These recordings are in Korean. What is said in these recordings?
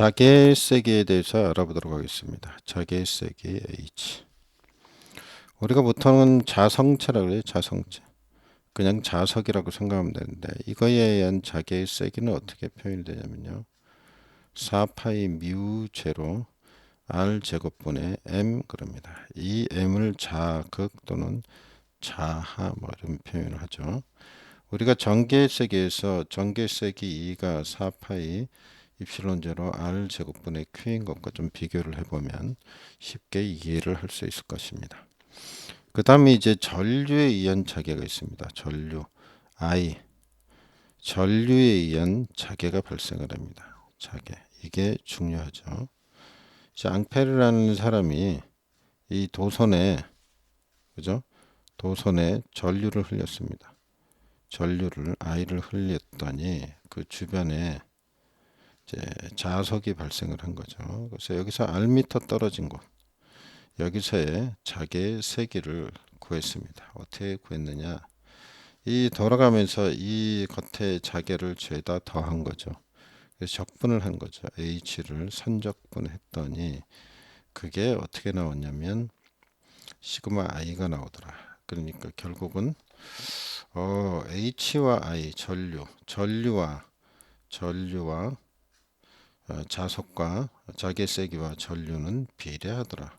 자개 세기에 대해서 알아보도록 하겠습니다. 자개 세기 H. 우리가 보통은 자성체라고 그래요. 자성체. 그냥 자석이라고 생각하면 되는데 이거에 의한 자개의 세기는 어떻게 표현이 되냐면요. 4파이 뮤 제로 r 제곱분의 m 그럽니다. 이 m을 자극 또는 자하 뭐 이런 표현을 하죠. 우리가 전개 세기에서 전개 세기 2가 4파이 입실론 제로 r 제곱분의 q인 것과 좀 비교를 해보면 쉽게 이해를 할 수 있을 것입니다. 그 다음에 이제 전류에 의한 자개가 있습니다. 전류 I 전류에 의한 자개가 발생을 합니다. 자개 이게 중요하죠. 앙페르라는 사람이 이 도선에 그죠? 도선에 전류를 흘렸습니다. 전류를 I를 흘렸더니 그 주변에 이제 자석이 발생을 한 거죠. 그래서 여기서 R미터 떨어진 곳 여기서의 자개의 세기를 구했습니다. 어떻게 구했느냐? 이 돌아가면서 이 겉에 자개를 죄다 더한 거죠. 적분을 한 거죠. H를 선적분했더니 그게 어떻게 나왔냐면 시그마 i가 나오더라. 그러니까 결국은 어, H와 I 전류, 전류와 전류와 어, 자석과 자개 세기와 전류는 비례하더라.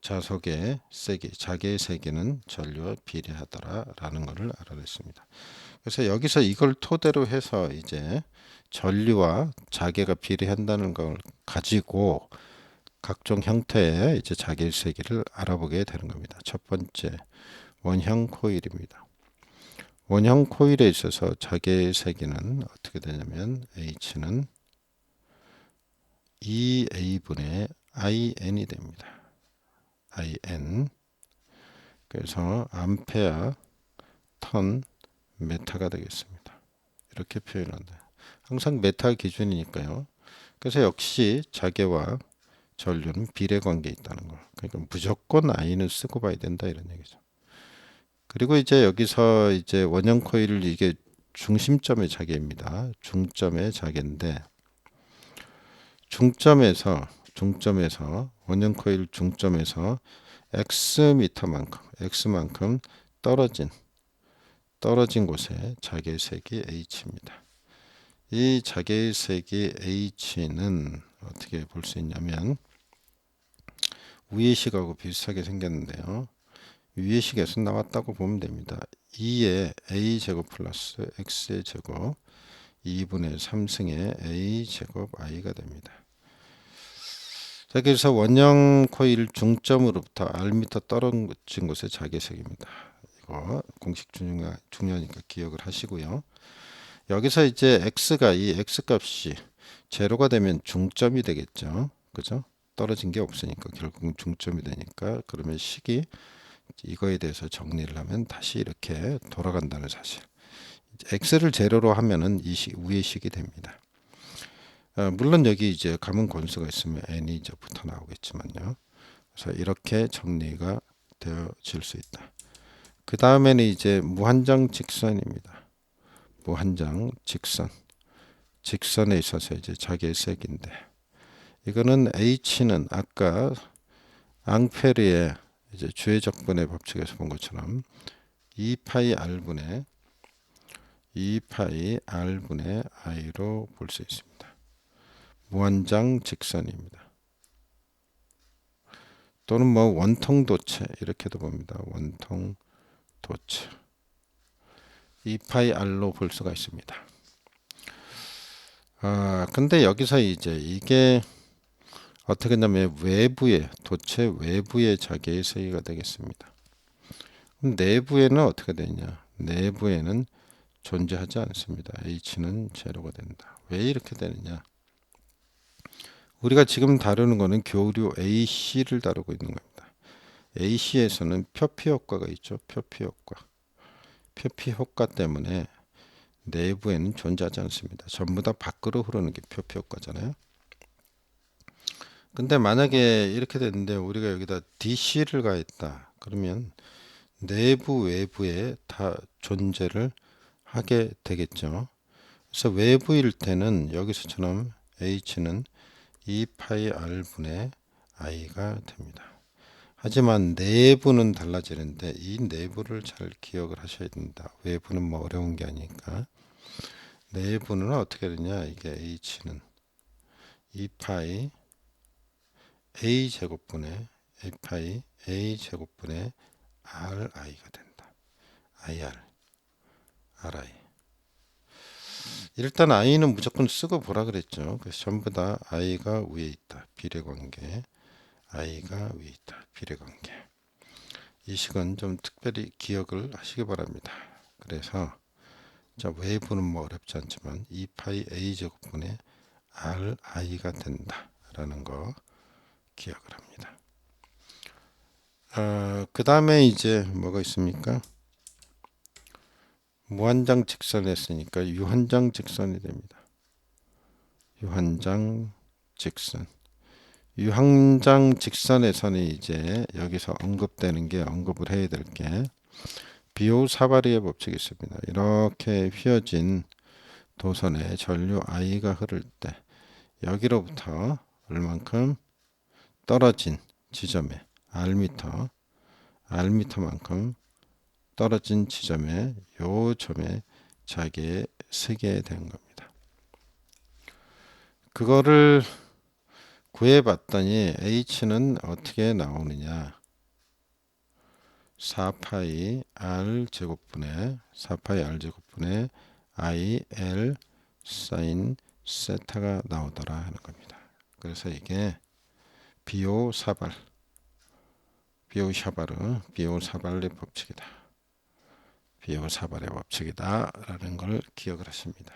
자석의 세기, 자개의 세기는 전류와 비례하더라라는 것을 알아냈습니다. 그래서 여기서 이걸 토대로 해서 이제 전류와 자개가 비례한다는 걸 가지고 각종 형태의 이제 자개의 세기를 알아보게 되는 겁니다. 첫 번째 원형 코일입니다. 원형 코일에 있어서 자개의 세기는 어떻게 되냐면 H는 2A분의 IN이 됩니다. IN 그래서 암페어 턴 메타가 되겠습니다. 이렇게 표현한다. 항상 메타 기준이니까요. 그래서 역시 자개와 전류는 비례 관계에 있다는 거. 그러니까 무조건 I는 쓰고 봐야 된다 이런 얘기죠. 그리고 이제 여기서 이제 원형 코일 이게 중심점의 자개입니다. 중점의 자개인데 중점에서 중점에서 원형 코일 중점에서 x 미터만큼 x만큼 떨어진 떨어진 곳에 자개 색이 h입니다. 이 자개의 색이 h는 어떻게 볼 수 있냐면 위의 식하고 비슷하게 생겼는데요. 위의 식에서 나왔다고 보면 됩니다. 2의 a 제곱 플러스 x의 제곱 2분의 3승의 a 제곱 i가 됩니다. 자, 그래서 원형 코일 중점으로부터 R미터 떨어진 곳의 자개색입니다. 이거 공식 중요, 중요하니까 기억을 하시고요. 여기서 이제 x가 이 x 값이 제로가 되면 중점이 되겠죠. 그죠? 떨어진 게 없으니까 결국은 중점이 되니까 그러면 식이 이거에 대해서 정리를 하면 다시 이렇게 돌아간다는 사실. X를 제로로 하면은 이 식, 위의 식이 됩니다. 어, 물론 여기 이제 감은 권수가 있으면 n이 이제 붙어 나오겠지만요. 그래서 이렇게 정리가 되어질 수 있다. 그 다음에는 이제 무한정 직선입니다. 무한정 직선. 직선에 있어서 이제 자기의 색인데 이거는 h는 아까 앙페르의 이제 주의적분의 법칙에서 본 것처럼 2파이 r분의 2파이 r분의 i로 볼 수 있습니다. 무한장 직선입니다. 또는 뭐 원통 도체 이렇게도 봅니다. 원통 도체 2파이 r로 볼 수가 있습니다. 아 근데 여기서 이제 이게 어떻게 하면 외부의 도체 외부의 자개의 세기가 되겠습니다. 그럼 내부에는 어떻게 되냐? 내부에는 존재하지 않습니다. h는 제로가 된다. 왜 이렇게 되느냐? 우리가 지금 다루는 것은 교류 AC를 다루고 있는 겁니다. AC에서는 표피 효과가 있죠. 표피 효과. 표피 효과 때문에 내부에는 존재하지 않습니다. 전부 다 밖으로 흐르는 게 표피 효과잖아요. 근데 만약에 이렇게 됐는데 우리가 여기다 DC를 가했다. 그러면 내부 외부에 다 존재를 하게 되겠죠. 그래서 외부일 때는 여기서처럼 h는 2파이 r분의 i가 됩니다. 하지만 내부는 달라지는데 이 내부를 잘 기억을 하셔야 된다. 외부는 뭐 어려운 게 아니니까. 내부는 어떻게 되냐? 이게 h는 2파이 a 제곱분의 2파이 a 제곱분의 ri가 된다. ir, ri. 일단 i는 무조건 쓰고 보라 그랬죠. 그래서 전부 다 i가 위에 있다. 비례관계. i가 위에 있다. 비례관계. 이 식은 좀 특별히 기억을 하시기 바랍니다. 그래서 자 외부는 뭐 어렵지 않지만 2파이 a 제곱분의 r i가 된다 라는 거 기억을 합니다. 어, 그 다음에 이제 뭐가 있습니까? 무한장 직선했으니까 유한장 직선이 됩니다. 유한장 직선. 유한장 직선에서는 이제 여기서 언급되는 게 언급을 해야 될 게 비오 사바리의 법칙이 있습니다. 이렇게 휘어진 도선에 전류 I가 흐를 때 여기로부터 얼만큼 떨어진 지점에 R미터 R미터만큼 떨어진 지점에 요 점에 자기의 쓰게 된 겁니다. 그거를 구해봤더니 h는 어떻게 나오느냐 4파이 r 제곱분의 4파이 r 제곱분의 i l 사인 세타가 나오더라 하는 겁니다. 그래서 이게 비오 사발 비오 샤바르 비오 사발의 법칙이다. 비오 사발의 법칙이다라는 걸 기억을 하십니다.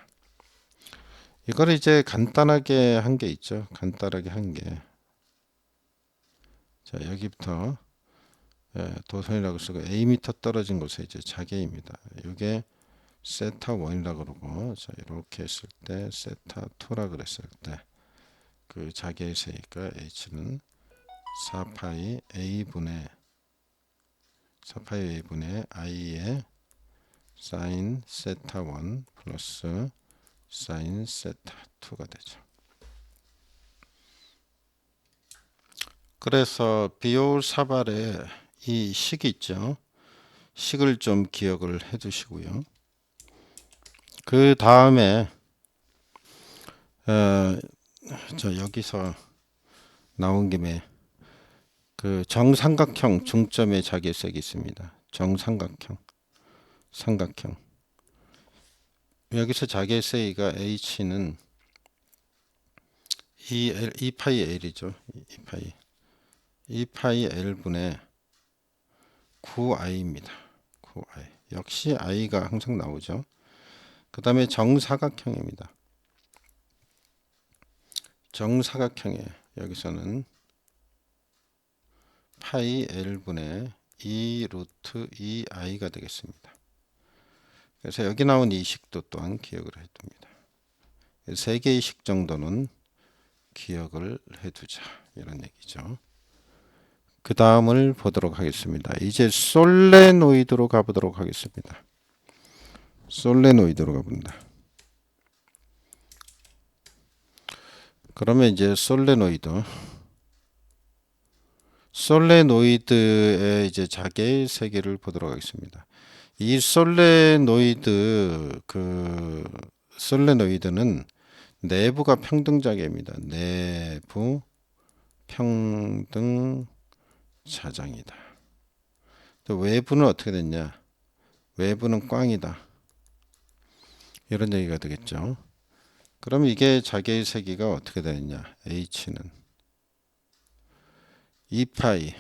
이걸 이제 간단하게 한 게 있죠. 간단하게 한 게. 자, 여기부터 예, 도선이라고 쓰고 A미터 떨어진 곳에 이제 자개입니다. 이게 세타 1이라고 그러고 자, 이렇게 했을 때 세타 2라 그랬을 때 그 자개의 세니까 H는 4파이 A분의 4파이 A분의 I의 사인 세타 1 플러스 사인 세타 2가 되죠. 그래서 비올 사발의 이식 있죠. 식을 좀 기억을 해 두시고요. 그 다음에 어, 저 여기서 나온 김에 그 정삼각형 중점의 자개색이 있습니다. 정삼각형 삼각형 여기서 자개세이가 h는 2L, 2파이 L이죠. 2파이 2파이 L분의 9i입니다. 9i 역시 i가 항상 나오죠. 그 다음에 정사각형입니다. 정사각형에 여기서는 파이 L분의 2 루트 2i가 되겠습니다. 그래서 여기 나온 이 식도 또한 기억을 해둡니다. 세 개의 식 정도는 기억을 해두자 이런 얘기죠. 그 다음을 보도록 하겠습니다. 이제 솔레노이드로 가보도록 하겠습니다. 솔레노이드로 가본다. 그러면 이제 솔레노이드 솔레노이드의 이제 자개의 세계를 보도록 하겠습니다. 이 솔레노이드 그 솔레노이드는 내부가 평등자계입니다. 내부 평등 자장이다. 또 외부는 어떻게 됐냐? 외부는 꽝이다. 이런 얘기가 되겠죠. 그럼 이게 자기의 세기가 어떻게 되느냐? h는 2파이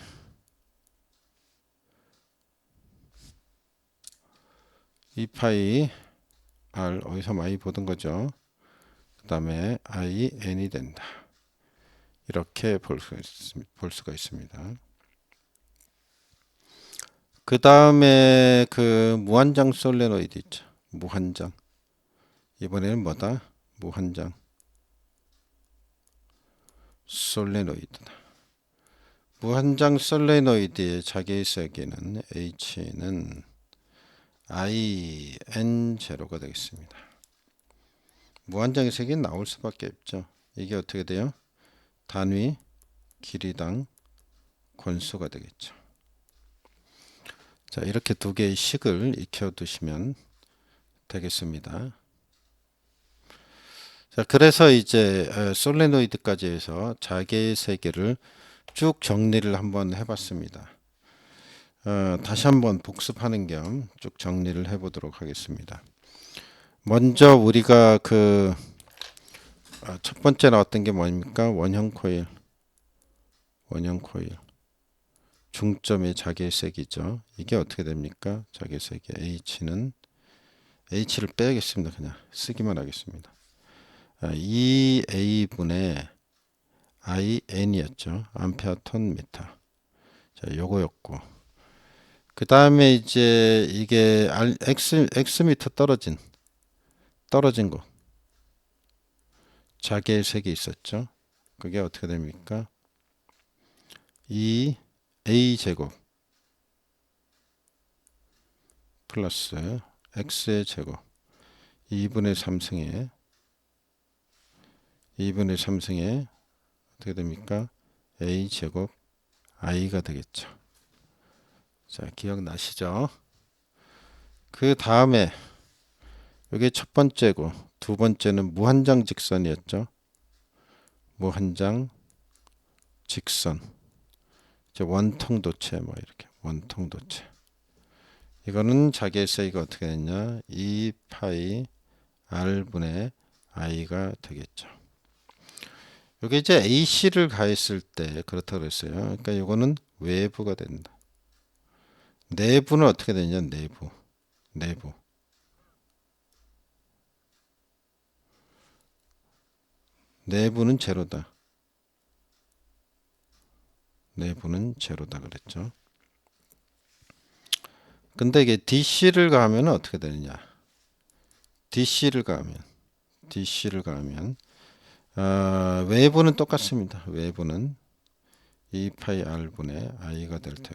2파이 r 어디서 많이 보던 거죠. 그 다음에 i n이 된다. 이렇게 볼, 수 있, 볼 수가 있습니다. 그 다음에 그 무한장 솔레노이드 있죠. 무한장. 이번에는 뭐다? 무한장 솔레노이드다. 무한장 솔레노이드의 자기의 세계는 h는 i n 제로가 되겠습니다. 무한장의 세계는 나올 수밖에 없죠. 이게 어떻게 돼요? 단위 길이당 권수가 되겠죠. 자, 이렇게 두 개의 식을 익혀 두시면 되겠습니다. 자, 그래서 이제 어, 솔레노이드까지 해서 자개의 세계를 쭉 정리를 한번 해봤습니다. 어, 다시 한번 복습하는 겸 쭉 정리를 해보도록 하겠습니다. 먼저 우리가 그 첫 번째 나왔던 게 뭡니까? 원형 코일, 원형 코일. 중점의 자개색이죠. 이게 어떻게 됩니까? 자개색이 H는 H를 빼야겠습니다. 그냥 쓰기만 하겠습니다. 아, 2A 분의 IN이었죠. 암페어 톤 미터. 자, 요거였고. 그 다음에 이제 이게 알- X, X미터 떨어진, 떨어진 곳. 자개의 색이 있었죠. 그게 어떻게 됩니까? 2 A 제곱 플러스 x의 제곱 2분의 3승에 2분의 3승에 어떻게 됩니까? a 제곱 i가 되겠죠. 자, 기억나시죠? 그 다음에 이게 첫 번째고 두 번째는 무한장 직선이었죠. 무한장 직선. 이제 원통 도체 뭐 이렇게 원통 도체. 이거는 자기의 세이가 어떻게 됐냐? 2 파이 r 분의 i가 되겠죠. 여기 이제 AC를 가했을 때 그렇다 그랬어요. 그러니까 이거는 외부가 된다. 내부는 어떻게 되냐? 내부. 내부. 내부는 제로다. 내부는 제로다 그랬죠. 근데 이게 DC를 가하면 어떻게 되느냐? DC를 가하면 DC를 가하면 어, 외부는 똑같습니다. 외부는 2파이 r분의 i가 될 테고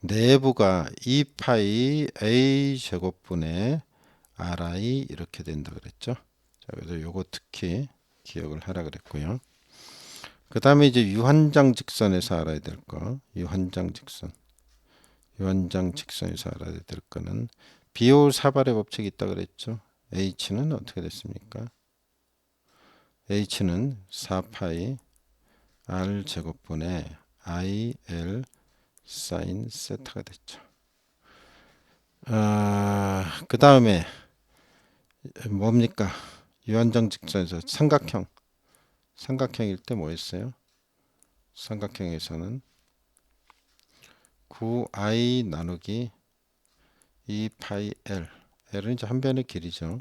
내부가 2파이 a 제곱분의 ri 이렇게 된다 그랬죠. 자, 그래서 요거 특히 기억을 하라 그랬고요. 그 다음에 이제 유한장 직선에서 알아야 될 거, 유한장 직선. 유한장 직선에서 알아야 될 거는 비올 사발의 법칙이 있다 그랬죠. h는 어떻게 됐습니까? h는 4파이 r 제곱분의 i l 사인 세타가 됐죠. 아, 그 다음에 뭡니까? 유한장 직선에서 삼각형. 삼각형일 때 뭐였어요? 삼각형에서는 9i 나누기 2파이 l l은 이제 한 변의 길이죠.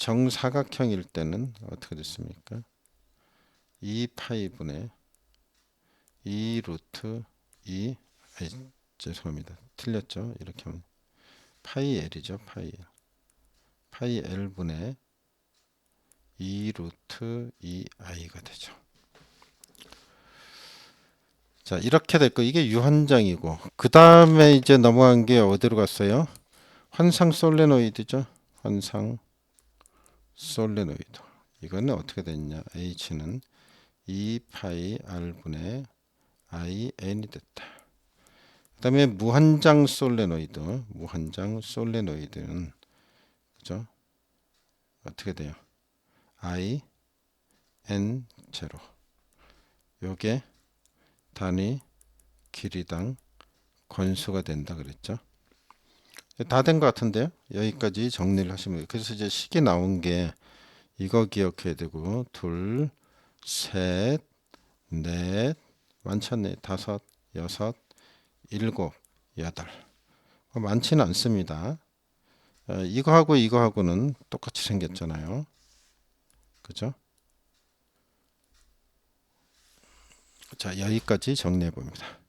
정사각형일 때는 어떻게 됐습니까? 2파이 분의 2 루트 2 아니, 죄송합니다. 틀렸죠? 이렇게 하면 파이 l이죠. 파이 l 파이 l 분의 2 루트 2i가 되죠. 자, 이렇게 될 거. 이게 유한장이고. 그 다음에 이제 넘어간 게 어디로 갔어요? 환상 솔레노이드죠. 환상 솔레노이드. 이거는 어떻게 됐냐? H는 2파이 R분의 IN이 됐다. 그 다음에 무한장 솔레노이드. 무한장 솔레노이드는 그죠? 어떻게 돼요? I N 제로. 요게 단위 길이당 권수가 된다 그랬죠. 다 된 것 같은데요. 여기까지 정리를 하시면 돼요. 그래서 이제 식이 나온 게 이거 기억해야 되고 둘, 셋, 넷, 많잖네. 다섯, 여섯, 일곱, 여덟. 뭐 많지는 않습니다. 어, 이거하고 이거하고는 똑같이 생겼잖아요. 그죠? 자, 여기까지 정리해 봅니다.